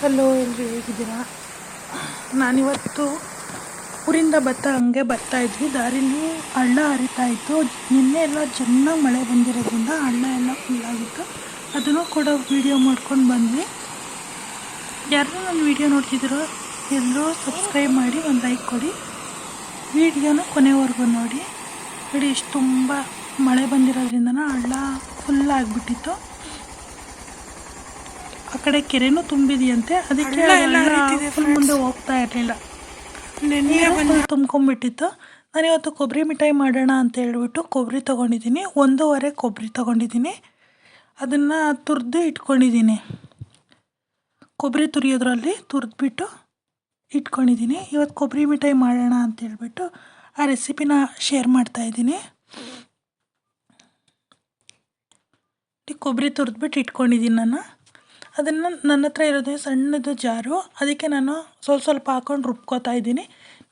Hello, ಎಲ್ರಿ ಹೇಗಿದ್ದೀರಾ? ನಾನಿವತ್ತು ಊರಿಂದ ಬರ್ತಾ ಹಂಗೆ ಬರ್ತಾ ಇದ್ವಿ. ದಾರಿಲಿ ಹಳ್ಳ ಹರಿತಾ ಇತ್ತು. ನಿನ್ನೆ ಎಲ್ಲ ಚೆನ್ನಾಗಿ ಮಳೆ ಬಂದಿರೋದ್ರಿಂದ ಹಳ್ಳ ಎಲ್ಲ ಫುಲ್ಲಾಗಿತ್ತು ಅದನ್ನು ಕೂಡ ವೀಡಿಯೋ ಮಾಡ್ಕೊಂಡು ಬಂದ್ವಿ. ಯಾರು ನನ್ನ ವೀಡಿಯೋ ನೋಡ್ತಿದ್ದೀರೋ, ಎಲ್ಲರೂ ಸಬ್ಸ್ಕ್ರೈಬ್ ಮಾಡಿ ಒಂದು ಲೈಕ್ ಕೊಡಿ. ವೀಡಿಯೋನ ಕೊನೆವರೆಗೂ ನೋಡಿ. ಇಡೀ ಇಷ್ಟು ತುಂಬ ಮಳೆ ಬಂದಿರೋದ್ರಿಂದ ಹಳ್ಳ ಫುಲ್ ಆಗಿಬಿಟ್ಟಿತ್ತು. ಆ ಕಡೆ ಕೆರೆನೂ ತುಂಬಿದೆಯಂತೆ ಅದಕ್ಕೆ ಫುಲ್ ಮುಂದೆ ಹೋಗ್ತಾ ಇರಲಿಲ್ಲ. ತುಂಬ್ಕೊಂಡ್ಬಿಟ್ಟಿತ್ತು. ನಾನು ಇವತ್ತು ಕೊಬ್ಬರಿ ಮಿಠಾಯಿ ಮಾಡೋಣ ಅಂತ ಹೇಳ್ಬಿಟ್ಟು ಕೊಬ್ಬರಿ ತೊಗೊಂಡಿದ್ದೀನಿ. ಒಂದೂವರೆ ಕೊಬ್ಬರಿ ತೊಗೊಂಡಿದ್ದೀನಿ. ಅದನ್ನು ತುರಿದು ಇಟ್ಕೊಂಡಿದ್ದೀನಿ. ಕೊಬ್ಬರಿ ತುರಿಯೋದ್ರಲ್ಲಿ ತುರಿದ್ಬಿಟ್ಟು ಇಟ್ಕೊಂಡಿದ್ದೀನಿ. ಇವತ್ತು ಕೊಬ್ಬರಿ ಮಿಠಾಯಿ ಮಾಡೋಣ ಅಂತ ಹೇಳ್ಬಿಟ್ಟು ಆ ರೆಸಿಪಿನ ಶೇರ್ ಮಾಡ್ತಾಯಿದ್ದೀನಿ ಕೊಬ್ಬರಿ ತುರಿದ್ಬಿಟ್ಟು ಇಟ್ಕೊಂಡಿದ್ದೀನಿ ನಾನು. ಅದನ್ನು ನನ್ನ ಹತ್ರ ಇರೋದು ಸಣ್ಣದು ಜಾರು. ಅದಕ್ಕೆ ನಾನು ಸ್ವಲ್ಪ ಸ್ವಲ್ಪ ಹಾಕೊಂಡು ರುಬ್ಕೋತಾ ಇದ್ದೀನಿ.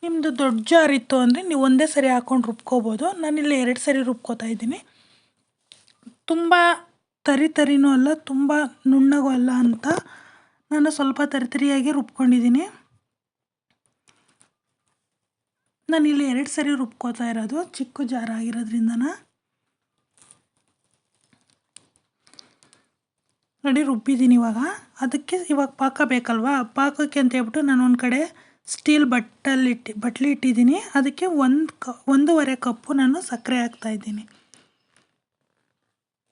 ನಿಮ್ಮದು ದೊಡ್ಡ ಜಾರ್ ಇತ್ತು ಅಂದರೆ ನೀವು ಒಂದೇ ಸರಿ ಹಾಕೊಂಡು ರುಬ್ಕೋಬೋದು. ನಾನಿಲ್ಲಿ ಎರಡು ಸರಿ ರುಬ್ಕೋತಾ ಇದ್ದೀನಿ. ತುಂಬ ತರಿ ತರಿನೂ ಅಲ್ಲ, ತುಂಬ ನುಣ್ಣಗೂ ಅಲ್ಲ ಅಂತ ನಾನು ಸ್ವಲ್ಪ ತರಿತರಿಯಾಗಿ ರುಬ್ಕೊಂಡಿದ್ದೀನಿ. ನಾನಿಲ್ಲಿ ಎರಡು ಸರಿ ರುಬ್ಕೋತಾ ಇರೋದು. ಚಿಕ್ಕ ಜಾರ್ ನೋಡಿ ರುಬ್ಬಿದ್ದೀನಿ ಇವಾಗ. ಅದಕ್ಕೆ ಇವಾಗ ಪಾಕ ಬೇಕಲ್ವಾ? ಪಾಕಕ್ಕೆ ಅಂತ ಹೇಳ್ಬಿಟ್ಟು ನಾನು ಒಂದು ಕಡೆ ಸ್ಟೀಲ್ ಬಟ್ಟಲ್ಲಿ ಇಟ್ಟು, ಬಟ್ಲಿ ಇಟ್ಟಿದ್ದೀನಿ. ಅದಕ್ಕೆ ಒಂದು ಕ, ಒಂದೂವರೆ ಕಪ್ಪು ನಾನು ಸಕ್ಕರೆ ಹಾಕ್ತಾಯಿದ್ದೀನಿ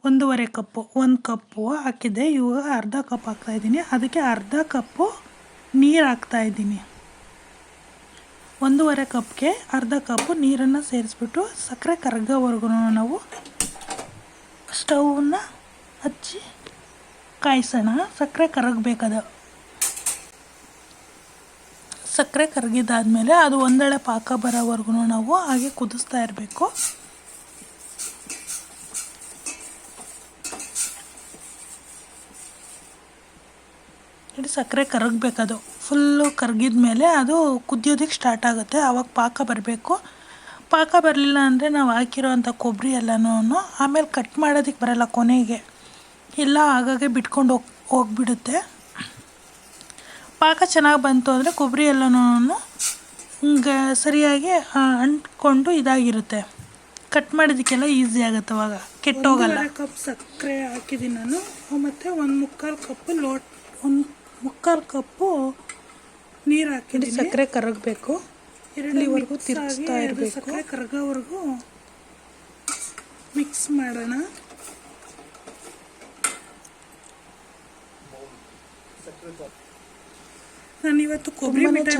ಒಂದೂವರೆ ಕಪ್ಪು, ಒಂದು ಕಪ್ಪು ಹಾಕಿದ್ದೆ. ಇವಾಗ ಅರ್ಧ ಕಪ್ ಹಾಕ್ತಾಯಿದ್ದೀನಿ ಅದಕ್ಕೆ ಅರ್ಧ ಕಪ್ಪು ನೀರು ಹಾಕ್ತಾಯಿದ್ದೀನಿ ಒಂದೂವರೆ ಕಪ್ಗೆ ಅರ್ಧ ಕಪ್ಪು ನೀರನ್ನು ಸೇರಿಸ್ಬಿಟ್ಟು ಸಕ್ಕರೆ ಕರಗೋವರೆಗೂ ನಾವು ಸ್ಟೌವನ್ನ ಹಚ್ಚಿ ಕಾಯಿಸೋಣ. ಸಕ್ಕರೆ ಕರಗಬೇಕದು. ಸಕ್ಕರೆ ಕರಗಿದಾದ್ಮೇಲೆ ಅದು ಒಂದೆಳೆ ಪಾಕ ಬರೋವರೆಗೂ ನಾವು ಹಾಗೆ ಕುದಿಸ್ತಾ ಇರಬೇಕು. ಇಲ್ಲಿ ಸಕ್ಕರೆ ಕರಗಬೇಕದು. ಫುಲ್ಲು ಕರಗಿದ ಮೇಲೆ ಅದು ಕುದಿಯೋದಕ್ಕೆ ಸ್ಟಾರ್ಟ್ ಆಗುತ್ತೆ. ಆವಾಗ ಪಾಕ ಬರಬೇಕು. ಪಾಕ ಬರಲಿಲ್ಲ ಅಂದರೆ ನಾವು ಹಾಕಿರೋ ಅಂಥ ಕೊಬ್ಬರಿ ಎಲ್ಲನೂ ಆಮೇಲೆ ಕಟ್ ಮಾಡೋದಕ್ಕೆ ಬರಲ್ಲ ಕೊನೆಗೆ. ಎಲ್ಲ ಆಗಾಗೆ ಬಿಟ್ಕೊಂಡು ಹೋಗಿ ಹೋಗ್ಬಿಡುತ್ತೆ. ಪಾಕ ಚೆನ್ನಾಗಿ ಬಂತು ಅಂದರೆ ಕೊಬ್ಬರಿ ಎಲ್ಲನೂ ಗ ಸರಿಯಾಗಿ ಅಂಟ್ಕೊಂಡು ಇದಾಗಿರುತ್ತೆ. ಕಟ್ ಮಾಡೋದಕ್ಕೆಲ್ಲ ಈಸಿ ಆಗುತ್ತೆ ಅವಾಗ. ಕೆಟ್ಟೋಗಲ್ಲ. ಕಪ್ ಸಕ್ಕರೆ ಹಾಕಿದ್ದೀನಿ ನಾನು. ಮತ್ತು ಒಂದು ಮುಕ್ಕಾಲು ಕಪ್ಪು ಲೋಟ್ ಒಂದು ಮುಕ್ಕಾಲು ಕಪ್ಪು ನೀರು ಹಾಕಿದ್ದು ಸಕ್ಕರೆ ಕರಗಬೇಕು. ಎರಡನೇವರೆಗೂ ತಿರುಗಿಸ್ತಾ ಇರಬೇಕು. ಸಕ್ಕರೆ ಕರಗೋವರೆಗೂ ಮಿಕ್ಸ್ ಮಾಡೋಣ. ನಾನು ಇವತ್ತು ಕೊಬ್ಬರಿ ಮಾಡ್ತಾ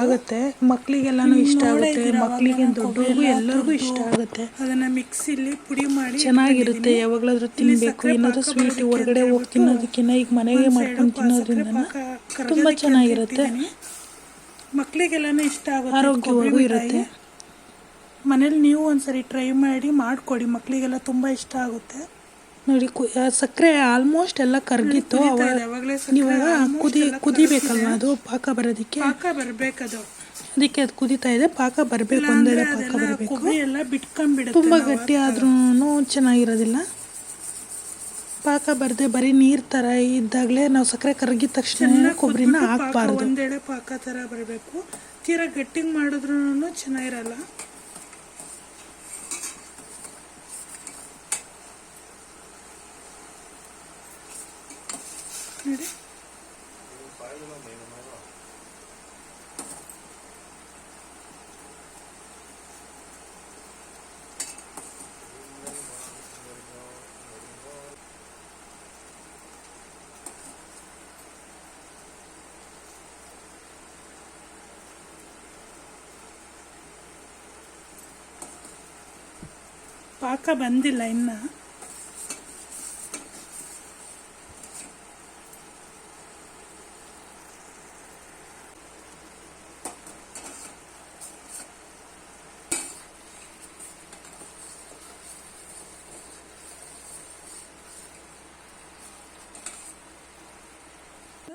ಆಗುತ್ತೆ. ಮಕ್ಕಳಿಗೆಲ್ಲನೂ ಇಷ್ಟ ಆಗುತ್ತೆ. ಮಕ್ಕಳಿಗೆ ದೊಡ್ಡವ್ರಿಗೂ ಎಲ್ಲರಿಗೂ ಇಷ್ಟ ಆಗುತ್ತೆ. ಅದನ್ನ ಮಿಕ್ಸಿಲಿ ಪುಡಿ ಮಾಡಿ ಚೆನ್ನಾಗಿರುತ್ತೆ. ಯಾವಾಗಲಾದ್ರೂ ತಿನ್ನಬೇಕು ಏನಾದರೂ ಸ್ವೀಟ್ ಹೊರಗಡೆ ಹೋಗಿ ತಿನ್ನೋದಕ್ಕಿಂತ ಈಗ ಮನೆಗೆ ಮಾಡ್ಕೊಂಡು ತಿನ್ನೋದ್ರಿಂದ ತುಂಬ ಚೆನ್ನಾಗಿರುತ್ತೆ. ಮಕ್ಕಳಿಗೆಲ್ಲಾನು ಇಷ್ಟ ಆಗುತ್ತೆ ಆರೋಗ್ಯವಾಗೂ ಇರುತ್ತೆ. ಮನೇಲಿ ನೀವು ಒಂದ್ಸರಿ ಟ್ರೈ ಮಾಡಿ ಮಾಡಿಕೊಡಿ. ಮಕ್ಕಳಿಗೆಲ್ಲ ತುಂಬ ಇಷ್ಟ ಆಗುತ್ತೆ. ನೋಡಿ ಸಕ್ಕರೆ ಆಲ್ಮೋಸ್ಟ್ ಎಲ್ಲ ಕರಗಿತ್ತು ಇವಾಗ ಕುದಿ ಕುದಿಬೇಕಲ್ವ ಅದು? ಪಾಕ ಬರೋದಕ್ಕೆ? ಪಾಕ ಬರಬೇಕದು. ಅದಕ್ಕೆ ಅದು ಕುದಿತಾ ಇದೆ. ಪಾಕ ಬರಬೇಕು ಒಂದೆಡೆ ಪಾಕ ಬರಬೇಕು. ಎಲ್ಲ ಬಿಟ್ಕೊಂಡ್ಬಿಡ ತುಂಬ ಗಟ್ಟಿ ಆದ್ರೂ ಚೆನ್ನಾಗಿರೋದಿಲ್ಲ. ಪಾಕ ಬರದೆ ಬರೀ ನೀರು ಥರ ಇದ್ದಾಗಲೇ ನಾವು ಸಕ್ಕರೆ ಕರಗಿದ ತಕ್ಷಣ ಕೊಬ್ಬರಿನ ಹಾಕ್ಬಾರ್ದು. ಒಂದೆಡೆ ಪಾಕ ಥರ ಬರಬೇಕು. ತೀರಾ ಗಟ್ಟಿಗೆ ಮಾಡಿದ್ರೂ ಚೆನ್ನಾಗಿರಲ್ಲ. ನೋಡಿ ಪಾಕ ಬಂದಿಲ್ಲ ಇನ್ನು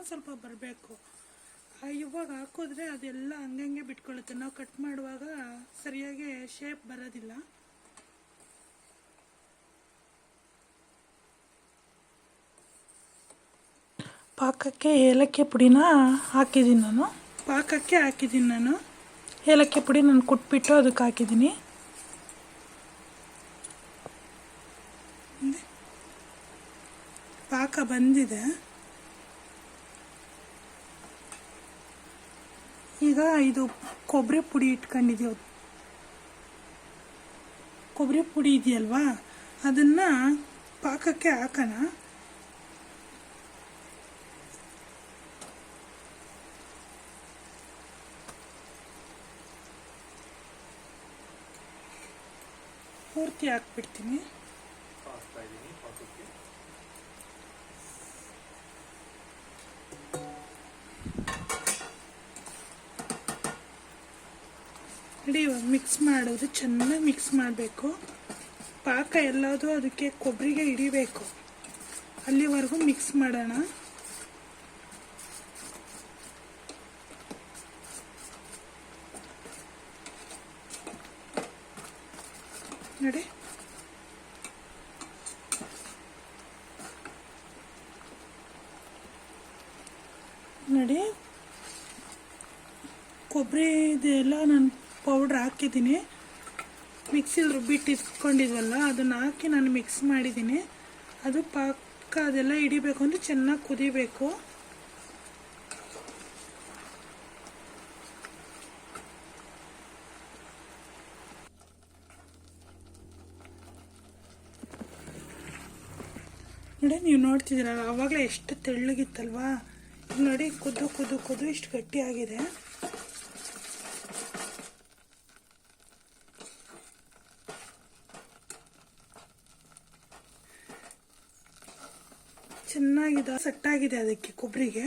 ಸ್ವಲ್ಪ ಬರಬೇಕು. ಇವಾಗ ಹಾಕಿದ್ರೆ ಅದೆಲ್ಲ ಹಂಗಂಗೆ ಬಿಟ್ಕೊಳ್ಳುತ್ತೆ. ನಾವು ಕಟ್ ಮಾಡುವಾಗ ಸರಿಯಾಗಿ ಶೇಪ್ ಬರೋದಿಲ್ಲ. ಪಾಕಕ್ಕೆ ಏಲಕ್ಕಿ ಪುಡಿನ ಹಾಕಿದ್ದೀನಿ ನಾನು. ಪಾಕಕ್ಕೆ ಹಾಕಿದ್ದೀನಿ ನಾನು. ಏಲಕ್ಕಿ ಪುಡಿ ನಾನು ಕುಟ್ಬಿಟ್ಟು ಅದಕ್ಕೆ ಹಾಕಿದ್ದೀನಿ ಪಾಕ ಬಂದಿದೆ. ಈಗ ಇದು ಕೊಬ್ಬರಿ ಪುಡಿ ಇಟ್ಕೊಂಡಿದ್ದೀವಿ ಕೊಬ್ಬರಿ ಪುಡಿ ಇದೆಯಲ್ವಾ? ಅದನ್ನು ಪಾಕಕ್ಕೆ ಹಾಕೋಣ. ಪೂರ್ತಿ ಹಾಕ್ಬಿಡ್ತೀನಿ. ನೋಡಿ ಇವಾಗ ಮಿಕ್ಸ್ ಮಾಡೋದು, ಚೆನ್ನಾಗಿ ಮಿಕ್ಸ್ ಮಾಡಬೇಕು. ಪಾಕ ಎಲ್ಲದೂ ಅದಕ್ಕೆ ಕೊಬ್ಬರಿಗೆ ಹಿಡಿಬೇಕು. ಅಲ್ಲಿವರೆಗೂ ಮಿಕ್ಸ್ ಮಾಡೋಣ. ನೋಡಿ. ನೋಡಿ. ಕೊಬ್ಬರಿ ಇದೆಲ್ಲ ನಾನು ಪೌಡ್ರ್ ಹಾಕಿದ್ದೀನಿ. ಮಿಕ್ಸಿಲಿ ರುಬ್ಬಿಟ್ಟು ಇಟ್ಕೊಂಡಿದ್ವಲ್ಲ ಅದನ್ನು ಹಾಕಿ ನಾನು ಮಿಕ್ಸ್ ಮಾಡಿದ್ದೀನಿ. ಅದು ಪಾಕ ಅದೆಲ್ಲ ಹಿಡಿಬೇಕು ಅಂದರೆ ಚೆನ್ನಾಗಿ ಕುದಿಬೇಕು. ನೋಡಿ, ನೀವು ನೋಡ್ತಿದ್ದೀರಲ್ಲ, ಅವಾಗಲೇ ಎಷ್ಟು ತೆಳ್ಳಗಿತ್ತಲ್ವಾ? ನೋಡಿ, ಕುದ್ದು ಕುದ್ದು ಕುದ್ದು, ಇಷ್ಟು ಗಟ್ಟಿಯಾಗಿದೆ. ಚೆನ್ನಾಗಿದೆ, ಸೆಟ್ಟಾಗಿದೆ ಅದಕ್ಕೆ ಕೊಬ್ಬರಿಗೆ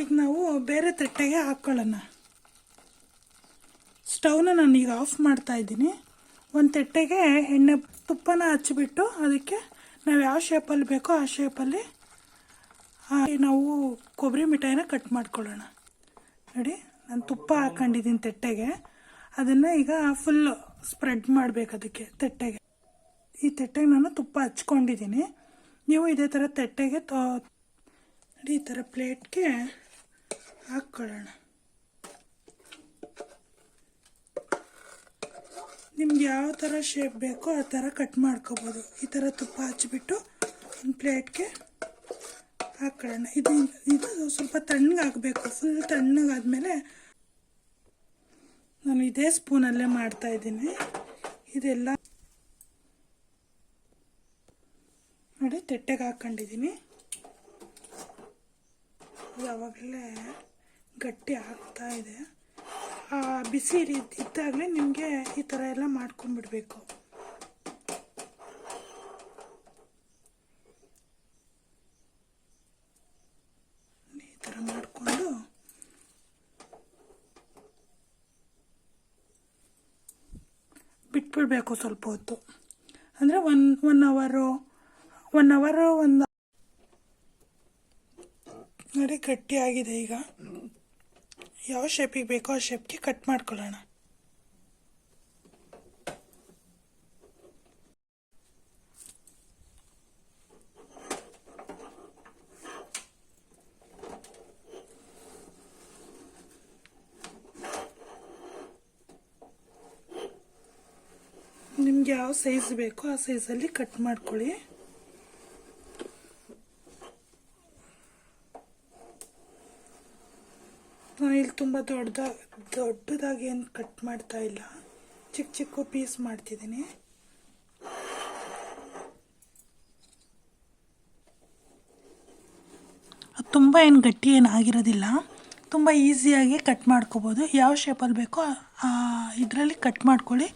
ಈಗ ನಾವು ಬೇರೆ ತಟ್ಟೆಗೆ ಹಾಕ್ಕೊಳ್ಳೋಣ ಸ್ಟವ್ನ ನಾನು ಈಗ ಆಫ್ ಮಾಡ್ತಾ ಇದ್ದೀನಿ. ಒಂದು ತಟ್ಟೆಗೆ ಎಣ್ಣೆ ತುಪ್ಪನ ಹಚ್ಚಿಬಿಟ್ಟು ಅದಕ್ಕೆ ನಾವು ಯಾವ ಶೇಪಲ್ಲಿ ಬೇಕೋ ಆ ಶೇಪಲ್ಲಿ ನಾವು ಕೊಬ್ಬರಿ ಮಿಠಾಯಿನ ಕಟ್ ಮಾಡ್ಕೊಳ್ಳೋಣ. ನೋಡಿ, ನಾನು ತುಪ್ಪ ಹಾಕೊಂಡಿದ್ದೀನಿ ತಟ್ಟೆಗೆ. ಅದನ್ನು ಈಗ ಫುಲ್ ಸ್ಪ್ರೆಡ್ ಮಾಡಬೇಕು ಅದಕ್ಕೆ ತಟ್ಟೆಗೆ. ಈ ತಟ್ಟೆಗೆ ನಾನು ತುಪ್ಪ ಹಚ್ಕೊಂಡಿದ್ದೀನಿ. ನೀವು ಇದೇ ಥರ ತಟ್ಟೆಗೆ ತೋ ನೋಡಿ, ಈ ಥರ ಪ್ಲೇಟ್ಗೆ ಹಾಕ್ಕೊಳ್ಳೋಣ. ನಿಮ್ಗೆ ಯಾವ ಥರ ಶೇಪ್ ಬೇಕೋ ಆ ಥರ ಕಟ್ ಮಾಡ್ಕೋಬೋದು. ಈ ಥರ ತುಪ್ಪ ಹಚ್ಚಿಬಿಟ್ಟು ಒಂದು ಪ್ಲೇಟ್ಗೆ ಹಾಕ್ಕೊಳ್ಳೋಣ. ಇದು ಇದು ಸ್ವಲ್ಪ ತಣ್ಣಗಾಗಬೇಕು ಫುಲ್ ತಣ್ಣಗಾದ್ಮೇಲೆ ನಾನು ಇದೇ ಸ್ಪೂನಲ್ಲೇ ಮಾಡ್ತಾಯಿದ್ದೀನಿ ಇದೆಲ್ಲ ನೋಡಿ ತೆಟ್ಟೆಗೆ ಹಾಕ್ಕೊಂಡಿದ್ದೀನಿ ಯಾವಾಗಲೇ ಗಟ್ಟಿ ಆಗ್ತಾ ಇದೆ. ಬಿಸಿ ಇದ್ದಾಗಲೇ ನಿಮಗೆ ಈ ಥರ ಎಲ್ಲ ಮಾಡ್ಕೊಂಡ್ಬಿಡ್ಬೇಕು. ಈ ಥರ ಮಾಡಿಕೊಂಡು ಬಿಟ್ಬಿಡ್ಬೇಕು ಸ್ವಲ್ಪ ಹೊತ್ತು. ಅಂದರೆ ಒನ್ ಒನ್ ಅವರು ಒನ್ ಅವರು ಒಂದು ನೋಡಿ ಗಟ್ಟಿಯಾಗಿದೆ ಈಗ. ಯಾವ ಶೇಪಿಗೆ ಬೇಕೋ ಆ ಶೇಪ್ಗೆ ಕಟ್ ಮಾಡ್ಕೊಳ್ಳೋಣ. ನಿಮ್ಗೆ ಯಾವ ಸೈಜ್ ಬೇಕೋ ಆ ಸೈಜಲ್ಲಿ ಕಟ್ ಮಾಡ್ಕೊಳ್ಳಿ. ನಾನು ಇಲ್ಲಿ ತುಂಬ ದೊಡ್ಡದ, ದೊಡ್ಡದಾಗಿ ಏನು ಕಟ್ ಮಾಡ್ತಾ ಇಲ್ಲ. ಚಿಕ್ಕ ಚಿಕ್ಕ ಪೀಸ್ ಮಾಡ್ತಿದ್ದೀನಿ. ತುಂಬ ಏನು ಗಟ್ಟಿ ಏನು ಆಗಿರೋದಿಲ್ಲ. ತುಂಬ ಈಸಿಯಾಗಿ ಕಟ್ ಮಾಡ್ಕೋಬೋದು. ಯಾವ ಶೇಪಲ್ಲಿ ಬೇಕೋ ಇದರಲ್ಲಿ ಕಟ್ ಮಾಡ್ಕೊಳ್ಳಿ.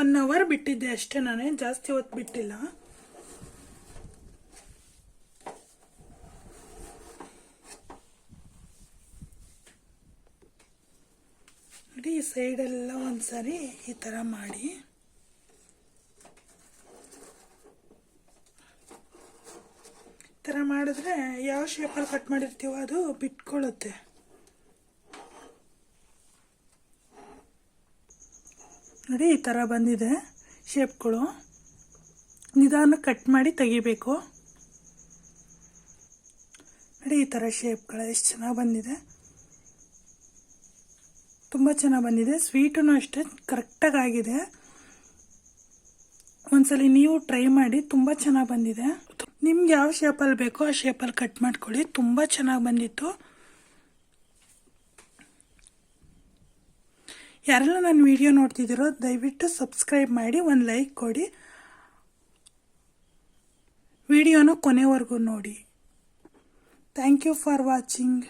ಒನ್ ಅವರ್ ಬಿಟ್ಟಿದ್ದೆ ಅಷ್ಟೇ ನಾನೇ. ಜಾಸ್ತಿ ಹೊತ್ತು ಬಿಟ್ಟಿಲ್ಲ. ಈ ಸೈಡೆಲ್ಲ ಒಂದು ಸಾರಿ ಈ ಥರ ಮಾಡಿ. ಈ ಥರ ಮಾಡಿದ್ರೆ ಯಾವ ಶೇಪಲ್ಲಿ ಕಟ್ ಮಾಡಿರ್ತೀವೋ ಅದು ಬಿಟ್ಕೊಳ್ಳುತ್ತೆ ನೋಡಿ ಈ ಥರ ಬಂದಿದೆ ಶೇಪ್ಗಳು ನಿಧಾನ ಕಟ್ ಮಾಡಿ ತೆಗಿಬೇಕು. ನೋಡಿ ಈ ಥರ ಶೇಪ್ಗಳು ಎಷ್ಟು ಚೆನ್ನಾಗಿ ಬಂದಿದೆ. ತುಂಬ ಚೆನ್ನಾಗಿ ಬಂದಿದೆ. ಸ್ವೀಟೂ ಅಷ್ಟೇ ಕರೆಕ್ಟಾಗಿ ಆಗಿದೆ. ಒಂದ್ಸಲಿ ನೀವು ಟ್ರೈ ಮಾಡಿ ತುಂಬ ಚೆನ್ನಾಗಿ ಬಂದಿದೆ. ನಿಮ್ಗೆ ಯಾವ ಶೇಪಲ್ಲಿ ಬೇಕೋ ಆ ಶೇಪಲ್ಲಿ ಕಟ್ ಮಾಡ್ಕೊಳ್ಳಿ. ತುಂಬ ಚೆನ್ನಾಗಿ ಬಂದಿತ್ತು. ಯಾರೆಲ್ಲ ನನ್ನ ವಿಡಿಯೋ ನೋಡ್ತಿದ್ದೀರೋ, ದಯವಿಟ್ಟು ಸಬ್ಸ್ಕ್ರೈಬ್ ಮಾಡಿ, ಒಂದು ಲೈಕ್ ಕೊಡಿ. ವಿಡಿಯೋನ ಕೊನೆವರೆಗೂ ನೋಡಿ. Thank you for watching